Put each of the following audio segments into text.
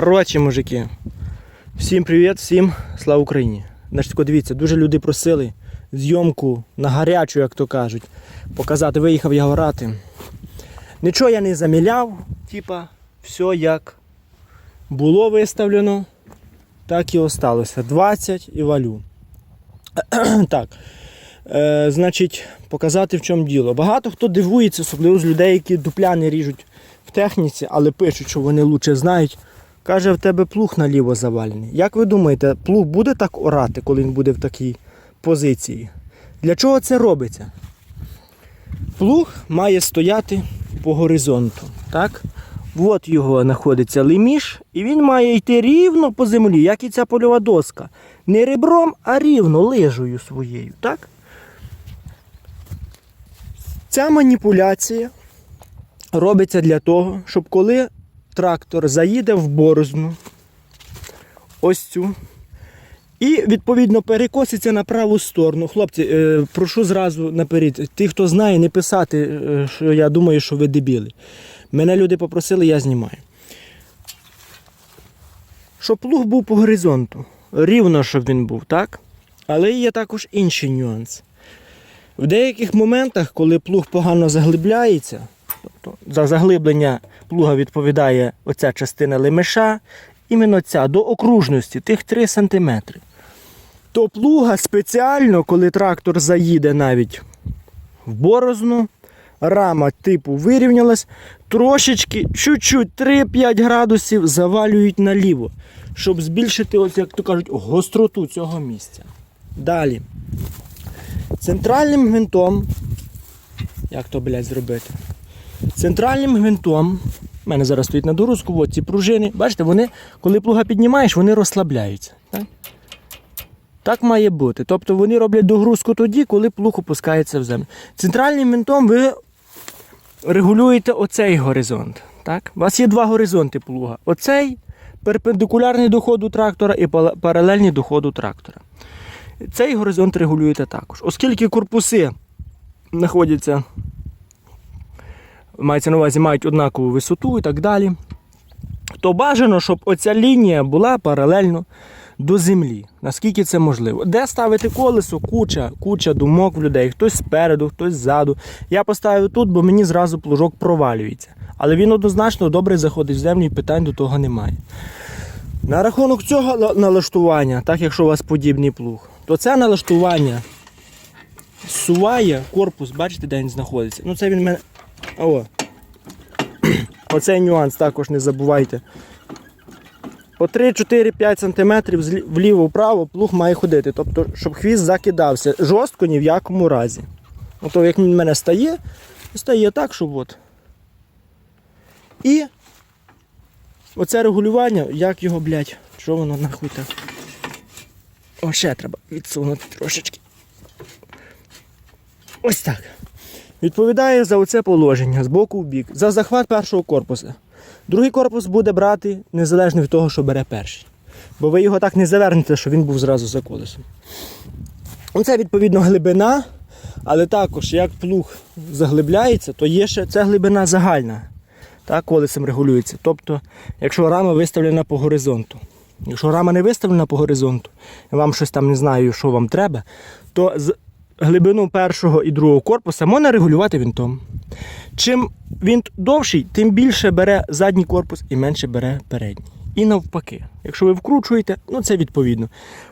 Коротше, мужики. Всім привіт, всім слава Україні. Значить, дивіться, дуже люди просили зйомку на гарячу, як то кажуть, показати, виїхав я орати. Нічого я не заміляв, типа, все як було виставлено, так і осталося. 20 і валю. так. Е, значить, показати в чому діло. Багато хто дивується, особливо з людей, які дупля не ріжуть в техніці, але пишуть, що вони лучше знають. Каже, в тебе плуг наліво завалений. Як ви думаєте, плуг буде так орати, коли він буде в такій позиції? Для чого це робиться? Плуг має стояти по горизонту. Так? От його знаходиться леміш, і він має йти рівно по землі, як і ця польова доска. Не ребром, а рівно лижею своєю. Так? Ця маніпуляція робиться для того, щоб коли трактор заїде в борозну, ось цю, і відповідно перекоситься на праву сторону. Хлопці, е, прошу зразу наперед. Ті, хто знає, не писати, е, що я думаю, що ви дебіли. Мене люди попросили, я знімаю. Щоб плуг був по горизонту. Рівно, щоб він був, так? Але є також інший нюанс. В деяких моментах, коли плуг погано заглибляється, тобто за заглиблення плуга відповідає оця частина лемеша, іменно ця до окружності, тих 3 см. То плуга спеціально, коли трактор заїде навіть в борозну, рама типу вирівнялась, трошечки, чуть-чуть 3-5 градусів завалюють наліво, щоб збільшити, ось, як то кажуть, гостроту цього місця. Далі. Центральним гвинтом. Як то, блядь, зробити? Центральним гвинтом. У мене зараз стоїть на дорозку, от ці пружини. Бачите, вони, коли плуга піднімаєш, вони розслабляються. Так? так має бути. Тобто вони роблять догрузку тоді, коли плуг опускається в землю. Центральним гвинтом ви регулюєте оцей горизонт. Так? У вас є два горизонти плуга. Оцей перпендикулярний до ходу трактора і паралельний до ходу трактора. Цей горизонт регулюєте також. Оскільки корпуси знаходяться, мається на увазі, мають однакову висоту і так далі, то бажано, щоб оця лінія була паралельно до землі, наскільки це можливо. Де ставити колесо? Куча, куча думок в людей. Хтось спереду, хтось ззаду. Я поставив тут, бо мені зразу плужок провалюється. Але він однозначно добре заходить в землю і питань до того немає. На рахунок цього налаштування, так якщо у вас подібний плуг, то це налаштування зсуває корпус, бачите, де він знаходиться. Ну це він мене. О. Оцей нюанс також не забувайте. По 3-4-5 см вліво-вправо плуг має ходити. Тобто, щоб хвіст закидався. Жорстко ні в якому разі. Ото як він в мене стає, стає так, щоб от. І Оце регулювання, як його, блядь, що воно нахуй так? О, ще треба відсунути трошечки. Ось так. Відповідає за оце положення з боку в бік, за захват першого корпуса. Другий корпус буде брати незалежно від того, що бере перший. Бо ви його так не завернете, що він був зразу за колесом. Оце відповідно глибина, але також як плуг заглибляється, то є ще ця глибина загальна так, колесом регулюється. Тобто, якщо рама виставлена по горизонту. Якщо рама не виставлена по горизонту, і вам щось там не знаю, що вам треба, то глибину першого і другого корпуса можна регулювати вінтом. Чим вінт довший, тим більше бере задній корпус і менше бере передній. І навпаки. Якщо ви вкручуєте, ну це відповідно.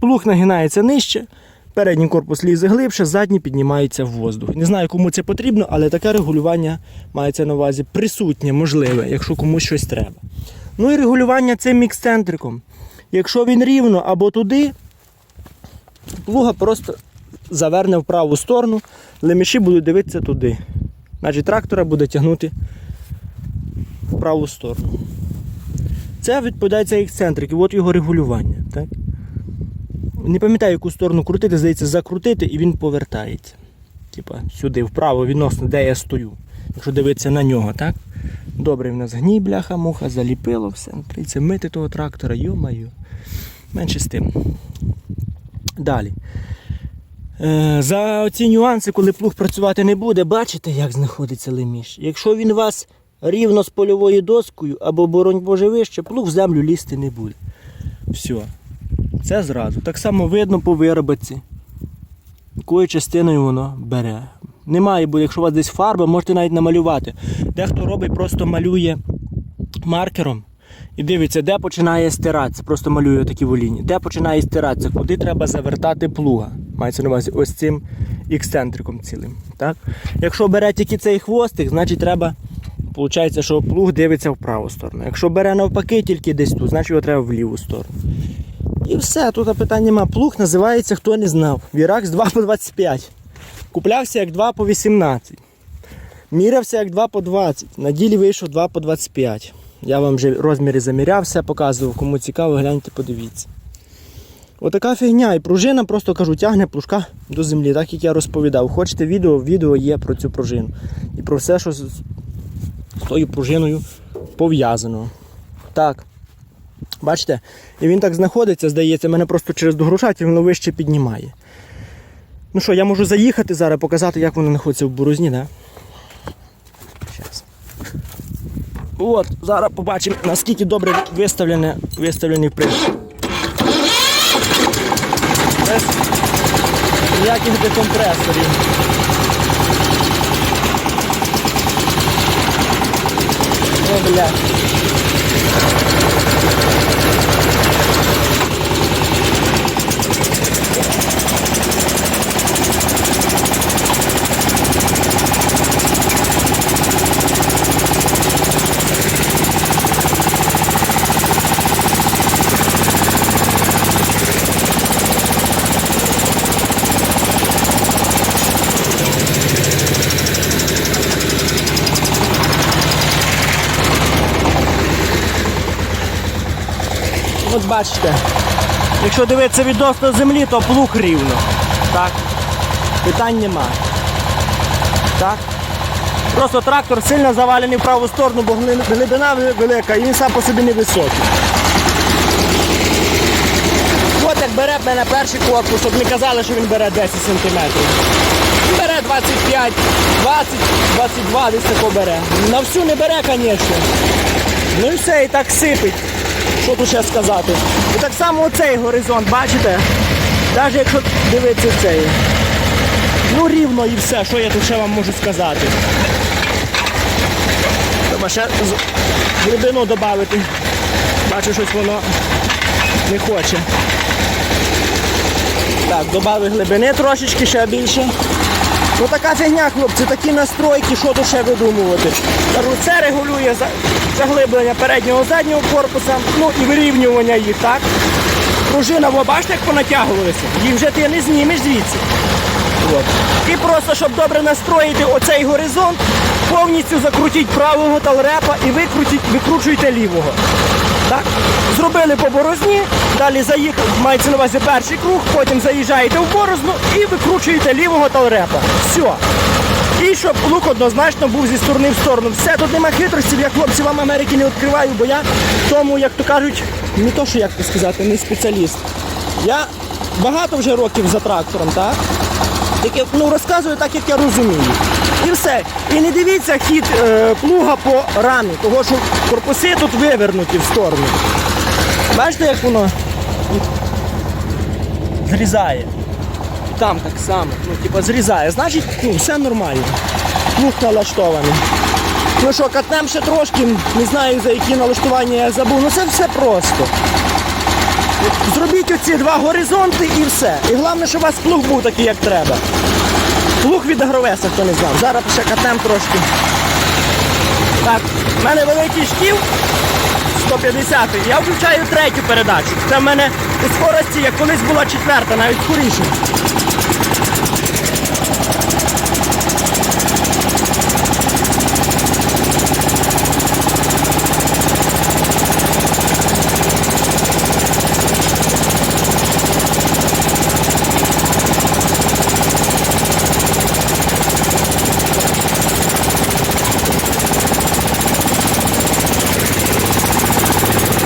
Плуг нагинається нижче, передній корпус лізе глибше, задній піднімається в воздух. Не знаю, кому це потрібно, але таке регулювання мається на увазі присутнє, можливе, якщо комусь щось треба. Ну і регулювання цим ексцентриком. Якщо він рівно або туди, плуга просто заверне в праву сторону, леміші будуть дивитися туди. Значить трактора буде тягнути в праву сторону. Це відповідає цей ексцентрик, і от його регулювання. Так? Не пам'ятаю, яку сторону крутити, здається, закрутити і він повертається. Типа сюди, вправо, відносно, де я стою. Якщо дивитися на нього, так? Добре, в нас гній, бляха, муха, заліпило все. Прийдеться мити того трактора, йо-майо. Менше з тим. Далі. Е, За ці нюанси, коли плуг працювати не буде, бачите, як знаходиться леміш. Якщо він вас рівно з польовою доскою або, боронь Боже, вище, плуг в землю лізти не буде. Все. Це зразу. Так само видно по виробиці, якою частиною воно бере. Немає, бо якщо у вас десь фарба, можете навіть намалювати. Дехто робить, просто малює маркером і дивиться, де починає стиратися. Просто малює такі воліні. Де починає стиратися, куди треба завертати плуга. Мається на увазі ось цим ексцентриком цілим. Так? Якщо бере тільки цей хвостик, значить треба. Получається, що плуг дивиться в праву сторону. Якщо бере навпаки тільки десь тут, значить його треба в ліву сторону. І все, тут питань нема. Плуг називається, хто не знав. Віракс 2 по 25. Куплявся як 2 по 18. Мірявся як 2 по 20. На ділі вийшов 2 по 25. Я вам вже розміри заміряв, все показував. Кому цікаво, гляньте, подивіться. Отака фігня. І пружина, просто кажу, тягне плужка до землі, так як я розповідав. Хочете відео, відео є про цю пружину. І про все, що з тою пружиною пов'язано. Так. Бачите? І він так знаходиться, здається, мене просто через догрушатель воно вище піднімає. Ну що, я можу заїхати зараз, показати, як воно знаходиться в борозні, да? Щас. От, зараз побачимо, наскільки добре виставлене, виставлений прищ. Без ніяких декомпресорів. О, бля. Бачите, якщо дивитися відносно землі, то плуг рівно. Так? Питань нема. Так? Просто трактор сильно завалений в праву сторону, бо глибина велика і він сам по собі невисокий. От як бере в мене перший корпус, щоб не казали, що він бере 10 см. Він бере 25, 20, 22 десь тако бере. На всю не бере, звісно. Ну і все, і так сипить. Що тут ще сказати? І так само оцей горизонт, бачите? Навіть якщо дивитися цей. Ну рівно і все, що я тут ще вам можу сказати. Треба ще глибину додати. Бачу, щось воно не хоче. Так, додали глибини трошечки ще більше. Ну така фігня, хлопці, такі настройки, що тут ще видумувати. Це регулює заглиблення переднього заднього корпуса, ну і вирівнювання їх, так? Пружина, ви бачите, як понатягувалися? Їх вже ти не знімеш звідси. От. І просто, щоб добре настроїти оцей горизонт, повністю закрутіть правого талрепа і викрутіть, викручуйте лівого. Так? Зробили по борозні, далі заїхали, мається на увазі перший круг, потім заїжджаєте в борозну і викручуєте лівого талрепа. Все. І щоб лук однозначно був зі сторони в сторону. Все, тут нема хитростів, я хлопці вам Америки не відкриваю, бо я тому, як то кажуть, не то, що як то сказати, не спеціаліст. Я багато вже років за трактором, так? Тільки ну, розказую так, як я розумію. І все. І не дивіться хід е, плуга по рамі, тому що корпуси тут вивернуті в сторону. Бачите, як воно зрізає. Там так само. Ну, типу, зрізає. Значить, ну, все нормально. Плуг налаштований. Ну що, катнем ще трошки, не знаю за які налаштування я забув. Ну це все просто. Зробіть оці два горизонти і все. І головне, щоб у вас плуг був такий, як треба. Плуг від агровеса, хто не знав. Зараз ще катем трошки. Так, в мене великий шкіл 150 Я включаю третю передачу. Це в мене у скорості, як колись була четверта, навіть скоріше.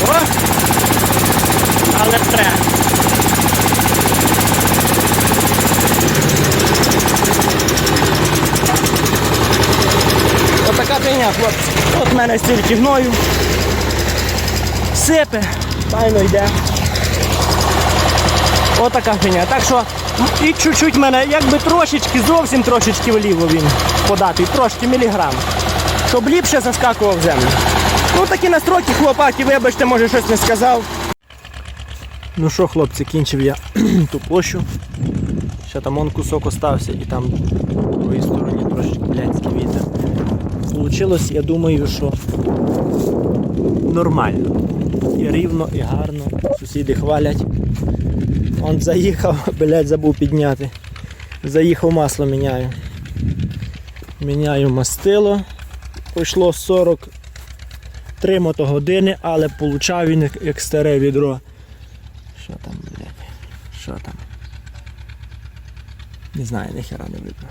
О! Але тре. Отака фігня, хлопці. От в мене стільки гною. Сипе, файно йде. Отака фігня. Так що і чуть-чуть мене, якби трошечки, зовсім трошечки вліво він подати, трошки міліграм. Щоб ліпше заскакував в землю. Ну такі настройки, хлопаки, вибачте, може щось не сказав. Ну що, хлопці, кінчив я ту площу. Ще там он кусок остався і там в другій стороні. Получилось, я думаю, що нормально. І рівно, і гарно. Сусіди хвалять. Он заїхав, блядь, забув підняти. Заїхав масло міняю. Міняю мастило. Пішло 43 мотогодини, але получав він як- старе відро. Що там, блядь? Що там? Не знаю, ніхера не видно.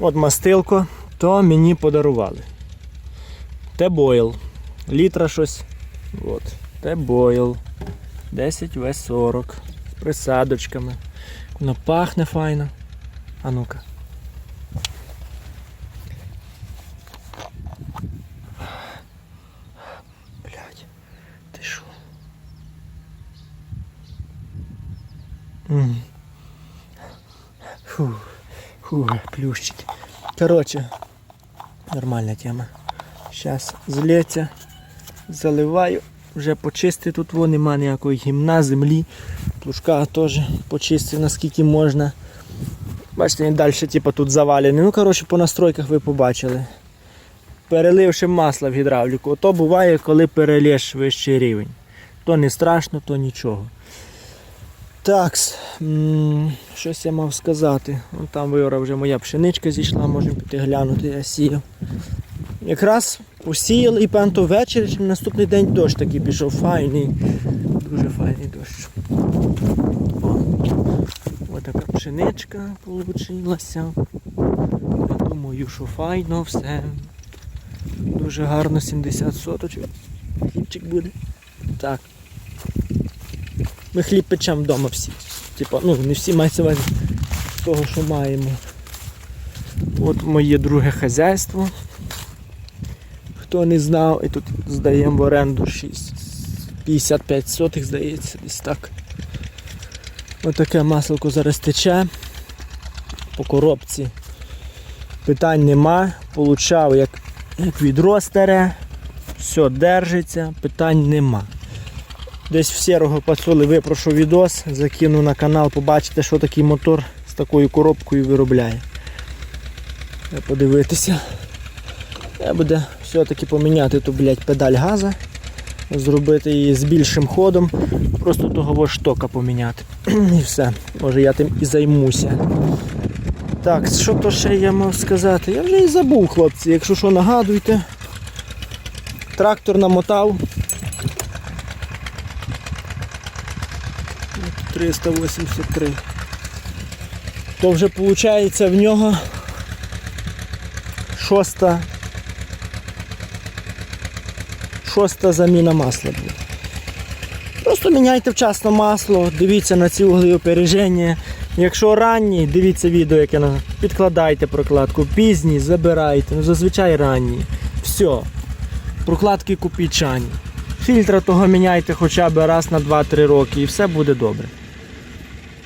От мастилко, то мені подарували. Т-бойл. Літра щось. От. Т-бойл. 10 В40. З присадочками. Воно пахне файно. А ну-ка. Блять. Ти? М. Фу. Фу, плющить. Короче, нормальна тема. Зараз злється, заливаю, вже почистив тут, во, нема ніякої гімна, землі. Плужка теж почистив наскільки можна. Бачите, він далі типу, тут завалений. Ну, коротше, по настройках ви побачили. Переливши масло в гідравліку, то буває, коли перелєш вищий рівень. То не страшно, то нічого. Так, щось я мав сказати. Там виора вже моя пшеничка зійшла, можемо піти глянути, я сіяв. Якраз посіяли і певно ввечері, чи наступний день дощ такий пішов файний. Дуже файний дощ. О, ось така пшеничка получилася. Я думаю, що файно все. Дуже гарно 70 соточок. Хлібчик буде. Так. Ми хліб печемо вдома всі. Типа, ну не всі мається увазі того, що маємо. От моє друге хазяйство. Хто не знав, і тут здаємо в оренду 6, 55 сотих, здається, десь так. Отаке масло зараз тече. По коробці. Питань нема. Получав як, як відро. Все держиться, питань нема. Десь в сірого пацули випрошу відос, закину на канал, побачите, що такий мотор з такою коробкою виробляє. Подивитися. Треба буде все-таки поміняти ту, блядь, педаль газа, зробити її з більшим ходом, просто того штока поміняти. І все. Може я тим і займуся. Так, що то ще я мав сказати? Я вже і забув, хлопці, якщо що нагадуйте. Трактор намотав. 383. То вже виходить в нього шоста. Шоста заміна масла буде. Просто міняйте вчасно масло, дивіться на ці угли опереження. Якщо ранні, дивіться відео, яке на підкладайте прокладку, пізні, забирайте, ну зазвичай ранні. Все. Прокладки купічані. Фільтра того міняйте хоча б раз на 2-3 роки і все буде добре.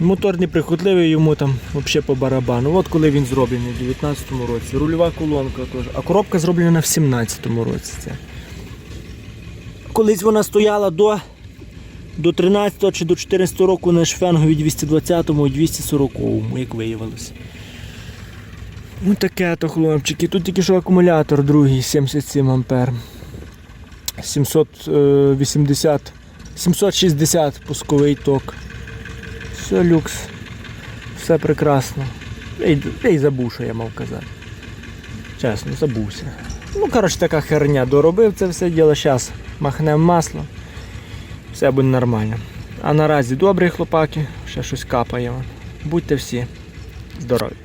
Мотор неприхотливий, йому там взагалі по барабану. От коли він зроблений у 2019 році. Рульова колонка теж. А коробка зроблена в 2017 році. Це. Колись вона стояла до, до 13 чи до 14 року на шфенгові 220 і 240, як виявилося. Ну таке то хлопчики. Тут тільки що акумулятор другий 77 ампер. 780, 760 пусковий ток. Все люкс. Все прекрасно. Я й, забув, що я мав казати. Чесно, забувся. Ну, коротше, така херня. Доробив це все діло. Зараз махнемо масло. Все буде нормально. А наразі добрі хлопаки, ще щось капає. Будьте всі здорові.